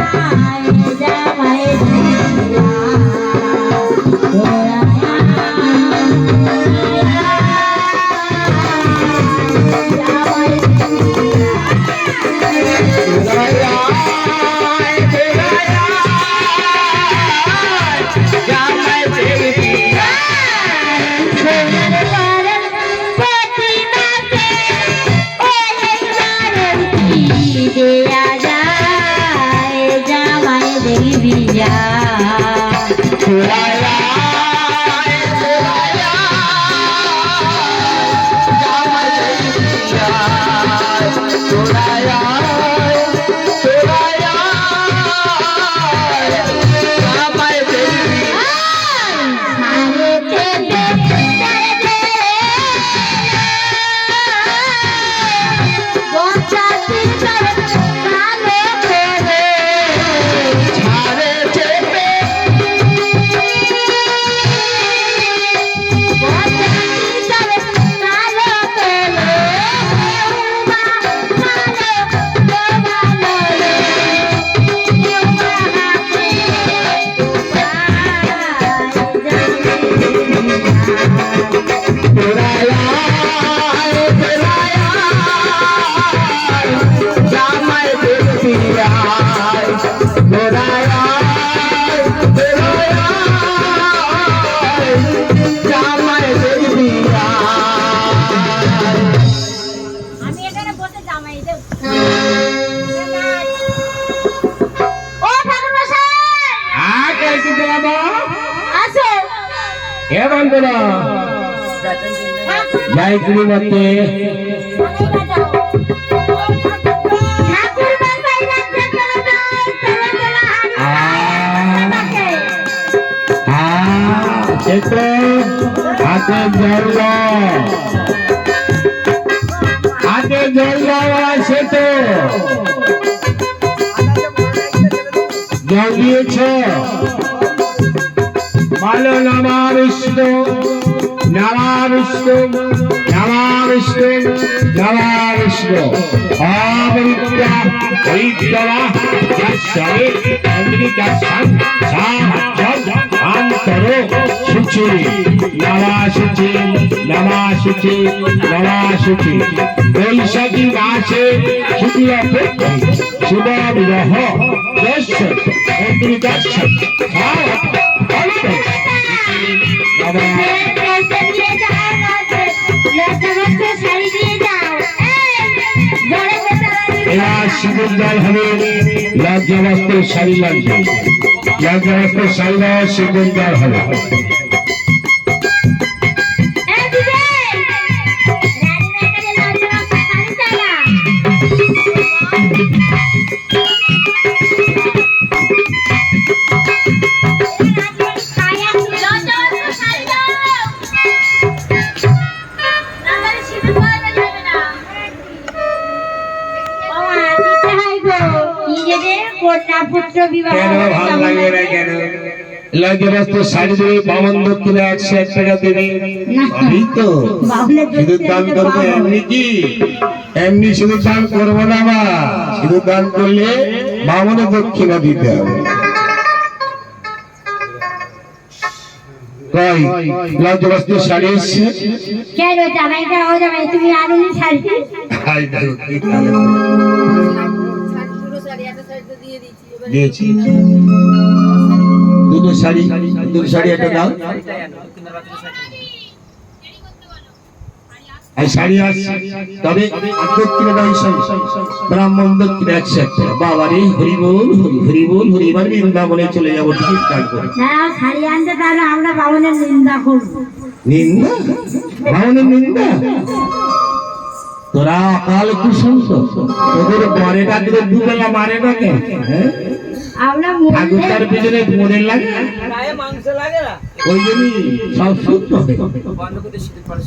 জামাই Yeah. জয় গুরু মতে ঠাকুর মশাই রাজ্যে চলে যায় চলে চলে হাঁটতে সেতো হাতে জল হাতে জল দেওয়া সেতো জল দিয়েছ বলো নমা বিষ্ণু নমা বিষ্ণু অবরিত্রা হরিদ্রবা যশরে অমৃতাসন সাহায্য অন্তরো শুচি নমা শুচি নমা শুচি নমা শুচি বৈশাখী মাসে শুক্ল শুভ বিবাহ দশ অমৃতাস এবার শিবের জল হবে। লজ্জাবস্ত্র শাড়ি লাগবে লজ্জাবস্ত্র শাড়ি দেওয়া শিবের জল হবে। পুত্র বিবাহ ভালো লাগে না কেন? লজ্জাবস্ত্র শাড়ি দেবে বামন দক্ষিণে একশো এক টাকা দেবে আমি তো শুধু দান করব এমনি কি? এমনি শুধু দান করব না শুধু দান করলে বামনে দক্ষিণা দিতে হবে। কই? শাড়ি এসছে? কেন জামাইটা ও জামাই তুমি আনুনি শাড়ি? হাই দেখো, কি কালো। দিয়েছি দুটো শাড়ি দুটো শাড়ি একটা দাও। শাড়ি আসছে তবে দক্ষিণে দাও ব্রাহ্মণ দক্ষিণে একশো একটা। বাবা রে হরি বল হরি হরি বল হরি এবার বৃন্দাবনে চলে যাব টিকিট কাট শাড়ি আনতে তাহলে আমরা বাবনের নিন্দা করব। নিন্দা? ভাবনের নিন্দা? তোরা অকাল কুসুন্ত তোদের বরেটা দিলে দুবেলা মারে না কেন? হ্যাঁ? আমরা ঠাকুর তার পিছনে মরে লাগে গায়ে মাংস লাগে না। ওই জন্যই সব শুদ্ধ বন্ধ করতে শীতের পরে